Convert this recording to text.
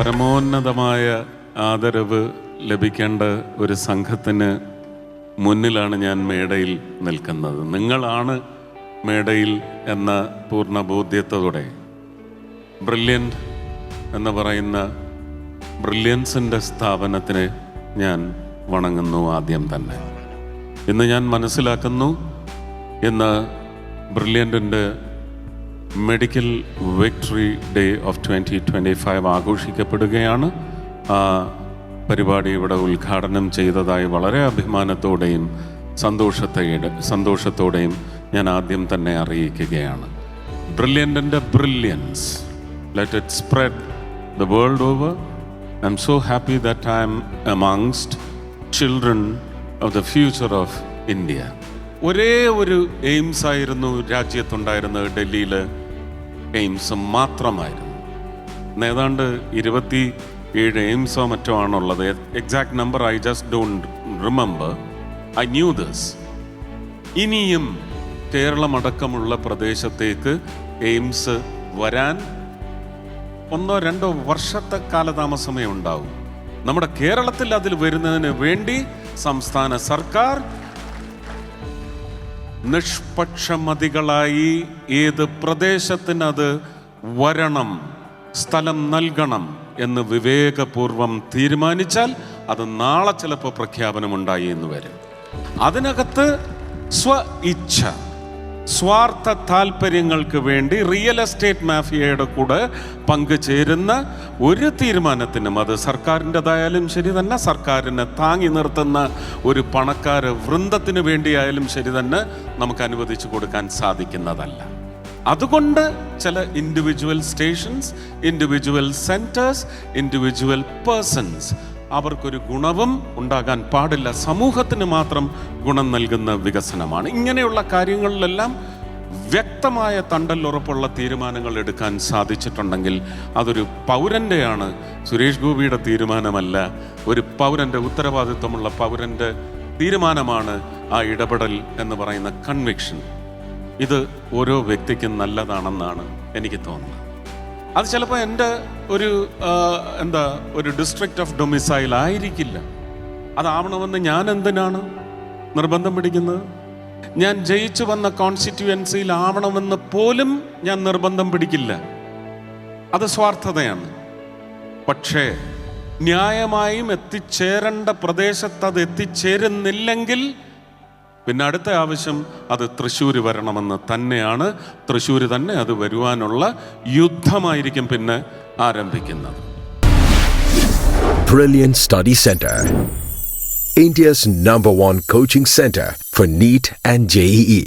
പരമോന്നതമായ ആദരവ് ലഭിക്കേണ്ട ഒരു സംഘത്തിന് മുന്നിലാണ് ഞാൻ മേടയിൽ നിൽക്കുന്നത്. നിങ്ങളാണ് മേടയിൽ എന്ന പൂർണ ബോധ്യത്തോടെ ബ്രില്യന്റ് എന്ന് പറയുന്ന ബ്രില്യൻസിന്റെ സ്ഥാപനത്തിന് ഞാൻ വണങ്ങുന്നു ആദ്യം തന്നെ. ഇന്ന് ഞാൻ മനസ്സിലാക്കുന്നു ഇന്ന് ബ്രില്യന്റിന്റെ medical victory day of twenty twenty five ആഘോഷിക്കപ്പെടുകയാണ്. ആ പരിപാടി ഇവിടെ ഉദ്ഘാടനം ചെയ്തതായി വളരെ അഭിമാനത്തോടെയും സന്തോഷത്തോടെ സന്തോഷത്തോടെയും ഞാൻ ആദ്യം തന്നെ അറിയിക്കുകയാണ്. ബ്രില്യന്റെ brilliance. Let it spread the world over I'm so happy that I'm amongst children of the future of India ഒരേ ഒരു എയിംസ് ആയിരുന്നു രാജ്യത്തുണ്ടായിരുന്നത് ഡൽഹിയിൽ എയിംസ് മാത്രമായിരുന്നു. ഏതാണ്ട് ഇരുപത്തി ഏഴ് എയിംസോ മറ്റോ ആണുള്ളത്. Exact number I just don't remember I knew this ഇനിയും കേരളമടക്കമുള്ള പ്രദേശത്തേക്ക് എയിംസ് വരാൻ ഒന്നോ രണ്ടോ വർഷത്തെ കാലതാമസമേ ഉണ്ടാവും. നമ്മുടെ കേരളത്തിൽ അതിൽ വരുന്നതിന് വേണ്ടി സംസ്ഥാന സർക്കാർ നിഷ്പക്ഷമതികളായി ഏത് പ്രദേശത്തിനത് വരണം സ്ഥലം നൽകണം എന്ന് വിവേകപൂർവം തീരുമാനിച്ചാൽ അത് നാളെ ചിലപ്പോൾ പ്രഖ്യാപനമുണ്ടായി എന്ന് വരും. അതിനകത്ത് സ്വ ഇച്ഛ സ്വാർത്ഥ താല്പര്യങ്ങൾക്ക് വേണ്ടി റിയൽ എസ്റ്റേറ്റ് മാഫിയയുടെ കൂടെ പങ്കുചേരുന്ന ഒരു തീരുമാനത്തിനും അത് സർക്കാരിന്റെതായാലും ശരി തന്നെ സർക്കാരിനെ താങ്ങി നിർത്തുന്ന ഒരു പണക്കാര വൃന്ദത്തിന് വേണ്ടിയായാലും ശരി തന്നെ നമുക്ക് അനുവദിച്ചു കൊടുക്കാൻ സാധിക്കുന്നതല്ല. അതുകൊണ്ട് ചില individual stations individual centres individual persons അവർക്കൊരു ഗുണവും ഉണ്ടാകാൻ പാടില്ല. സമൂഹത്തിന് മാത്രം ഗുണം നൽകുന്ന വികസനമാണ്. ഇങ്ങനെയുള്ള കാര്യങ്ങളിലെല്ലാം വ്യക്തമായ തണ്ടല്ലുറപ്പുള്ള തീരുമാനങ്ങൾ എടുക്കാൻ സാധിച്ചിട്ടുണ്ടെങ്കിൽ അതൊരു പൗരന്റെയാണ് സുരേഷ് ഗോപിയുടെ തീരുമാനമല്ല ഒരു പൗരന്റെ ഉത്തരവാദിത്വമുള്ള പൗരന്റെ തീരുമാനമാണ് ആ ഇടപെടൽ എന്ന് പറയുന്ന കൺവിക്ഷൻ ഇത് ഓരോ വ്യക്തിക്കും നല്ലതാണെന്നാണ് എനിക്ക് തോന്നുന്നത്. അത് ചിലപ്പോൾ എന്റെ ഒരു എന്താ ഒരു ഡിസ്ട്രിക്റ്റ് ഓഫ് ഡൊമിസൈൽ ആയിരിക്കില്ല. അതാവണമെന്ന് ഞാൻ എന്തിനാണ് നിർബന്ധം പിടിക്കുന്നത്? ഞാൻ ജയിച്ചു വന്ന കോൺസ്റ്റിറ്റ്യുവൻസിയിൽ ആവണമെന്ന് പോലും ഞാൻ നിർബന്ധം പിടിക്കില്ല. അത് സ്വാർത്ഥതയാണ്. പക്ഷേ ന്യായമായും എത്തിച്ചേരേണ്ട പ്രദേശത്ത് അത് എത്തിച്ചേരുന്നില്ലെങ്കിൽ പിന്നെ അടുത്ത ആവശ്യം അത് തൃശ്ശൂർ വരണമെന്ന് തന്നെയാണ് തൃശ്ശൂർ തന്നെ അത് വരുവാനുള്ള യുദ്ധമായിരിക്കും പിന്നെ ആരംഭിക്കുന്നത് Brilliant Study Center. India's number one coaching center for NEET and JEE.